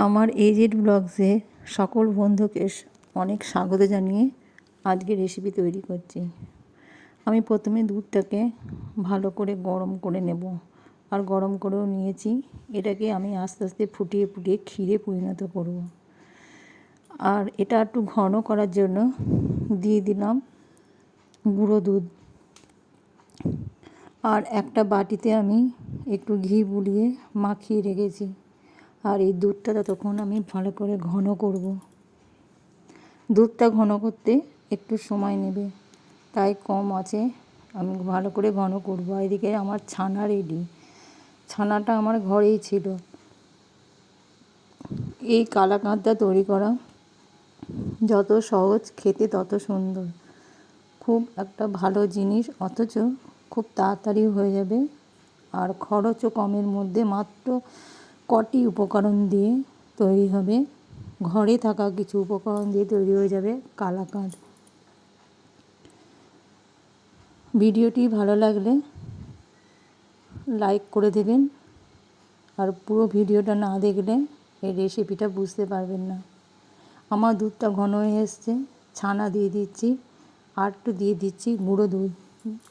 আমার এজেড ব্লগসে সকল বন্ধুকে অনেক স্বাগত জানিয়ে আজকে রেসিপি তৈরি করছি। আমি প্রথমে দুধটাকে ভালো করে গরম করে নেব। আর গরম করেও নিয়েছি। এটাকে আমি আস্তে আস্তে ফুটিয়ে ফুটিয়ে ক্ষীরে পরিণত করব। আর এটা একটু ঘন করার জন্য দিয়ে দিলাম গুঁড়ো দুধ। আর একটা বাটিতে আমি একটু ঘি বুলিয়ে মাখিয়ে রেখেছি। আর এই দুধটা ততক্ষণ আমি ভালো করে ঘন করব। দুধটা ঘন করতে একটু সময় নেবে, তাই কম আছে। আমি ভালো করে ঘন করব। এদিকে আমার ছানা রেডি ছানাটা আমার ঘরেই ছিল। এই কালাকাঁদটা তৈরি করা যত সহজ, খেতে তত সুন্দর। খুব একটা ভালো জিনিস, অথচ খুব তাড়াতাড়ি হয়ে যাবে। আর খরচও কমের মধ্যে, মাত্র কটি উপকরণ দিয়ে তৈরি হবে? ঘরে থাকা কিছু উপকরণ দিয়ে তৈরি হয়ে যাবে কালাকাঁদ। ভিডিওটি ভালো লাগলে লাইক করে দেবেন আর পুরো ভিডিওটা না দেখলে এই রেসিপিটা বুঝতে পারবেন না। আমার দুধটা ঘন হয়ে এসছে, ছানা দিয়ে দিচ্ছি আর একটু দিয়ে দিচ্ছি গুঁড়ো দুধ।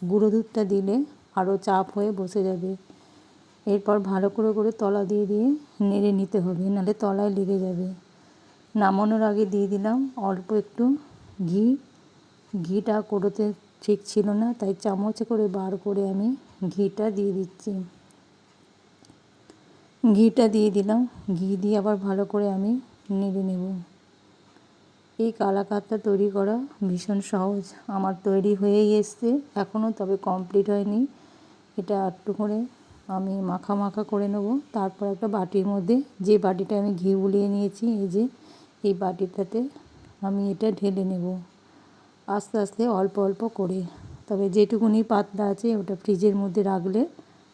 গুঁড়ো দুধটা দিলে আরও চাপ হয়ে বসে যাবে। এরপর ভালো করে করে তলা দিয়ে দিয়ে নেড়ে নিতে হবে, নাহলে তলায় লেগে যাবে। নামানোর আগে দিয়ে দিলাম অল্প একটু ঘি। ঘিটা কোটোতে ঠিক ছিল না, তাই চামচে করে বার করে আমি ঘিটা দিয়ে দিচ্ছি। ঘিটা দিয়ে দিলাম, ঘি দিয়ে আবার ভালো করে আমি নেড়ে নেব। এই কালাকাতটা তৈরি করা ভীষণ সহজ। আমার তৈরি হয়েই এসছে এখনও তবে কমপ্লিট হয়নি। এটা একটু করে আমি মাখা মাখা করে নেব। তারপর একটা বাটির মধ্যে যে বাটিটা আমি ঘি বুলিয়ে নিয়েছি, এই যে, এই বাটিটাতে আমি এটা ঢেলে নেব। আস্তে আস্তে অল্প অল্প করে। তবে যেটুকুনি পাতলা আছে, ওটা ফ্রিজের মধ্যে রাখলে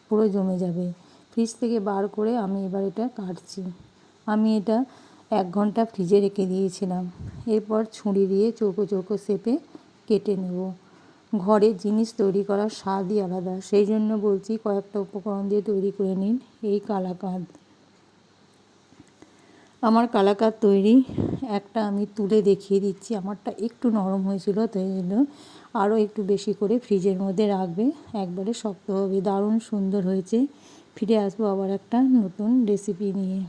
পুরো জমে যাবে। ফ্রিজ থেকে বার করে আমি এবার এটা কাটছি। আমি এটা এক ঘণ্টা ফ্রিজে রেখে দিয়েছিলাম। এরপর ছুরি দিয়ে চৌকো চৌকো শেপে কেটে নেব। ঘরে জিনিস তৈরি করার স্বাদই আলাদা। সেই জন্য বলছি কয়েকটা উপকরণ দিয়ে তৈরি করে নিন এই কালাকাঁদ। আমার কালাকাঁদ তৈরি, একটা আমি তুলে দেখিয়ে দিচ্ছি। আমারটা একটু নরম হয়েছিল তাই জন্য আরও একটু বেশি করে ফ্রিজের মধ্যে রাখবে। একবারে শক্ত হবে, দারুণ সুন্দর হয়েছে। ফিরে আসব আবার একটা নতুন রেসিপি নিয়ে।